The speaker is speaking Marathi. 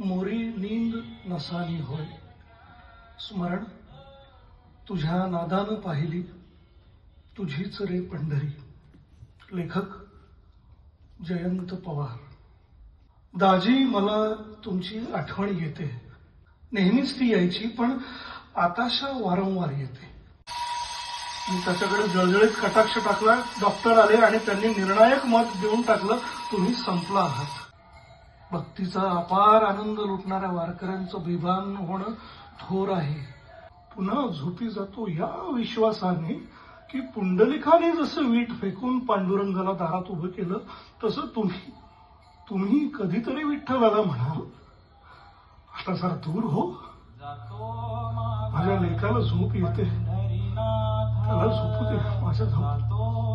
मोरी नींद नसानी होय. स्मरण तुझ्या नादानं पाहिली तुझीच रे पंढरी. लेखक जयंत पवार. दाजी मला तुमची आठवण येते. नेहमीच ती यायची पण आताशा वारंवार येते. मी त्याच्याकडे जळजळीत कटाक्ष टाकला डॉक्टर आले आणि त्यांनी निर्णायक मत देऊन टाकलं तुम्ही संपला आहात. भक्तीचा अपार आनंद लुटणाऱ्या वारकऱ्यांचं बेभान होणं थोर आहे. पुन्हा झोपी जातो या विश्वासाने की पुंडलिकाने जसं वीट फेकून पांडुरंगाला दारात उभं केलं तसं तुम्ही तुम्ही कधीतरी विठ्ठलाला म्हणाल. आता जरा दूर हो. माझ्या लेकाला झोप येते. त्याला झोपू दे. माझ्या झोप